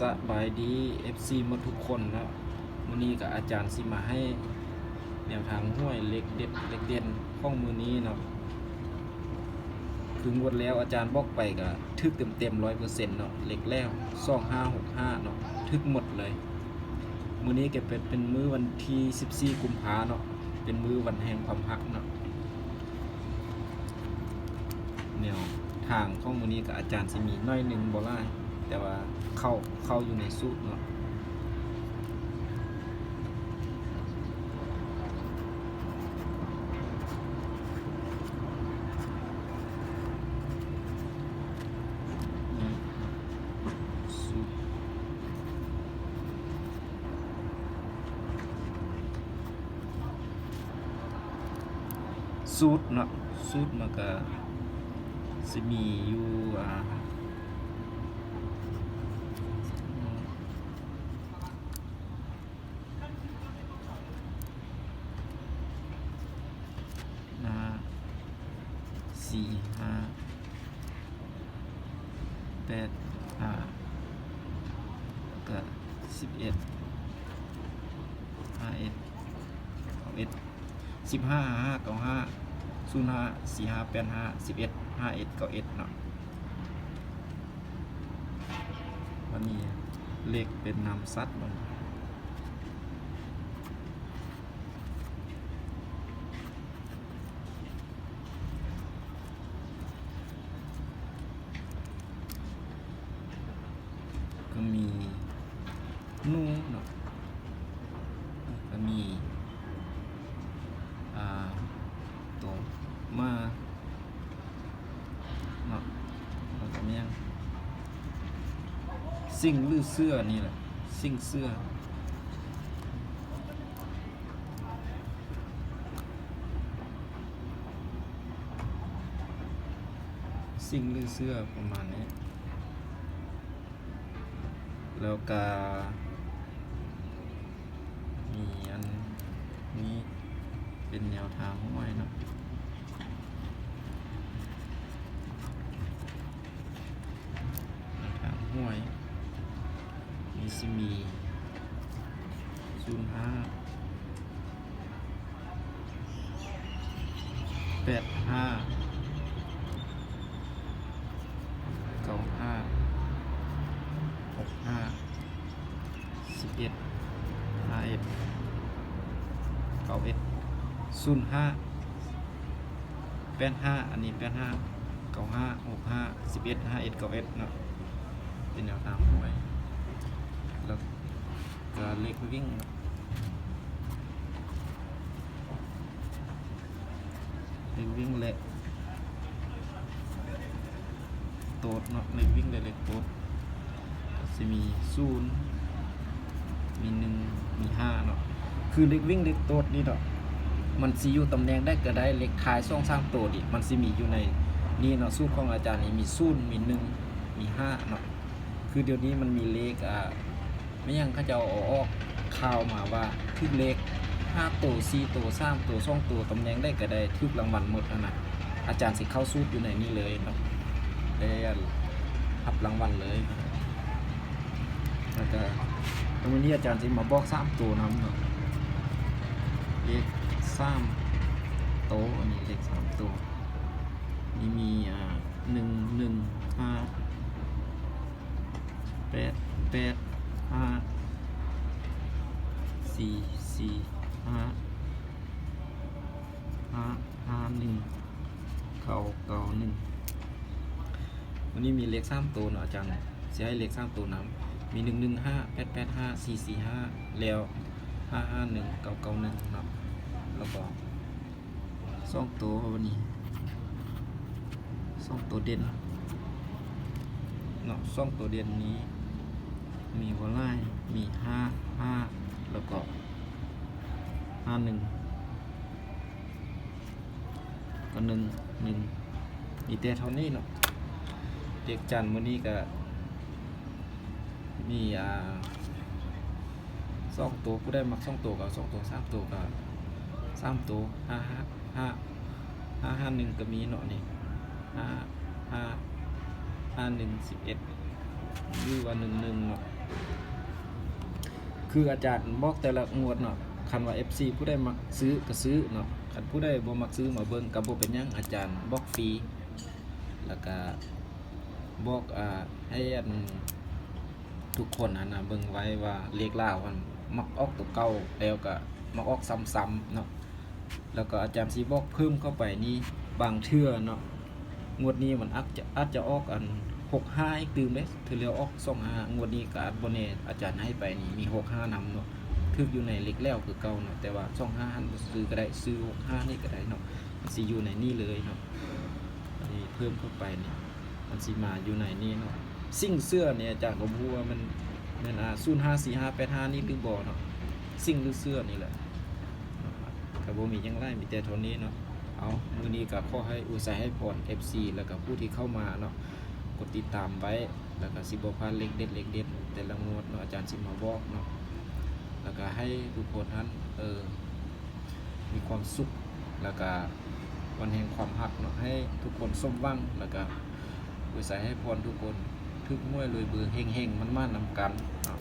สบายดี FC มดทุกคนนะมือนี้ก็อาจารย์สิมาให้แนวทางห้วยเล็กเด็ดเล็กเด่นข้องมือนี้เนาะคืองวดแล้วอาจารย์บอกไปก็ทึกเต็มเต็มร้อยเปอร์เซ็นต์เนาะเล็กแล้วสองห้าหกห้าเนาะทึกหมดเลย มือนี้ก็เป็นเป็นมื้อวันที่14กุมภาเนาะเป็นมื้อวันแห่งความรักเนาะแนวทางข้องมือนี้กับอาจารย์สิมีน้อยหนึ่งบ่ล่าย แต่ว่าเข้าเข้าอยู่ในสูตรเนาะสูตรสูตเนาะสูตรมันก็สิมีอยู่อ่าหน้าสี่ห้า แปดห้าก็สิบเอ็ดห้าเอ็ดเก้าเอ็ดสิบห้าห้าเก้าห้าศูนย์ห้าสี่ห้าแปดห้าสิบเอ็ดห้าเอ็ดเก้าเอ็ดเนาะวันนี้เลขเป็นนำซัดมันก็มี นูเนาะก็มีอ่าตัวมาเนาะแล้วก็มียังสิ่งลือเสื้อนี่แหละสิ่งเสื้อสิ่งลือเสื้อประมาณนี้ แล้วก็มีอัน นี้เป็นแนวทางห้วยเนาะแนวทางห้วยมีซิมีศูนย์ห้าแปดห้าเก้าห้าหกห้าสิบเอ็ดห้าเอ็ดาเอ็ดศูนย์ห้าแปดห้าอันนี้แปดห้าเก้าห้าหกห้าสิบเอ็ดห้าเอ็ดเก้าเอ็ดเนาะเป็นแนวทางไว้แล้วก็เลขวิ่งเนาะเลขวิ่งและโตดเนาะเลขวิ่งและเลขโตดจะมีศูนย์มีหนึ่งมีห้าเนาะ คือเลขวิ่งเลขโตดนี่เนาะมันสิอยู่ตำแหน่งได้ก็ได้เลขท้ายช่องสร้างโตดอีกมันสิมีอยู่ในนี่เนาะสูตรของอาจารย์นี่มีศูนย์มีหนึ่งมีห้าเนาะคือเดี๋ยวนี้มันมีเลขอ่าไม่ยังเขาจะเอาออกข่าวมาว่าทึกเลขห้าตัวสี่ตัวสามตัวสองตัวตำแหน่งได้ก็ได้ทึกรางวัลหมดอะนะอาจารย์สิเข้าสูตรอยู่ในนี้เลยเนาะได้รับรางวัลเลยแล้วก็ตรงนี้อาจารย์สิมาบอกสามตัวนำเนาะ เลขสามโตวอันนี้เลขสามตัวนี่มีอ่าหนึ่งหนึ่งห้าแปดแปดห้าสี่สี่ห้าห้าห้าหนึ่งเก้าเก้าหนึ่งวันนี้มีเลขสามตัวเนาะอาจารย์จะให้เลขสามตัวนำมีหนึ่งหนึ่งห้าแปดแปดห้าสี่สี่ห้าแล้ว ห้าห้าหนึ่งเก้าเก้าหนึ่งเนาะแล้วก็สองตัววันนี้สองตัวเด่นเนาะสองตัวเด่นนี้ มีวอลไลมีห้าห้าแล้วก็ห้าหนึ่งก็หนึ่งหนึ่งมีแต่เท่านี้เนาะเด็กจันทร์มื้อนี้ก็มีอ่า สองตัวผู้ได้มักสองตัวกับสองตัวสามตัวกับสามตัวห้าห้าห้าห้าห้าหนึ่งก็มีเนาะนี่ห้าห้าห้าหนึ่งสิบเอ็ดหรือว่าหนึ่งหนึ่งเนาะคืออาจารย์บอกแต่ละงวดเนาะคันว่า FC ผู้ใดมักซื้อก็ซื้อเนาะคันผู้ใดบ่มักซื้อมาเบิ่งก็บ่เป็นยังอาจารย์บอกฟรีแล้วก็บอกอ่าให้อันทุกคนนะนะเบิ่งไว้ว่าเลขล่าวัน มักออกตัวเก่าแล้วก็มักออกซ้ำๆเนาะแล้วก็อาจารย์สิบอกเพิ่มเข้าไปนี่บางเทื่อเนาะงวดนี้มันอาจจะอาจจะออกอันหกห้าอีกตื่มเลยถือเรียวออกสองห้างวดนี้ก็อาจบเนอาจารย์ให้ไปนี่มีหกห้านำเนาะถืออยู่ในเล็กแล้วคือเก่าเนาะแต่ว่าสองห้าซื้อก็ได้ซื้อหกห้านี่ก็ได้เนาะมันสิอยู่ในนี่เลยเนาะอันนี้เพิ่มเข้าไปนี่มันสิมาอยู่ในนี่เนาะสิ่งเสื้อเนี่ยอาจารย์ก็บ่รู้ว่ามัน มันอ่าศูนย์ห้าสี่ห้าแปดห้านี่หรือบ่เนาะสิ่งหรือเสื้อนี่แหละเนาะก็บ่มียังไรมีแต่เท่านี้เนาะเอามือนี้ก็ขอให้อุตสาห์ให้พร FC แล้วก็ผู้ที่เข้ามาเนาะกดติดตามไว้แล้วก็สิบพลาดเล็กเด็ดเล็กเด็ดแต่ละงวดเนาะอาจารย์สิมาบอกเนาะแล้วก็ให้ทุกคนนั้นเออมีความสุขแล้วก็วันแห่งความหักเนาะให้ทุกคนสมหวังแล้วก็อุตสาห์ให้พรทุกคน ทึกมวยเลยเบือเฮงเฮงมันมานนำกันเนาะ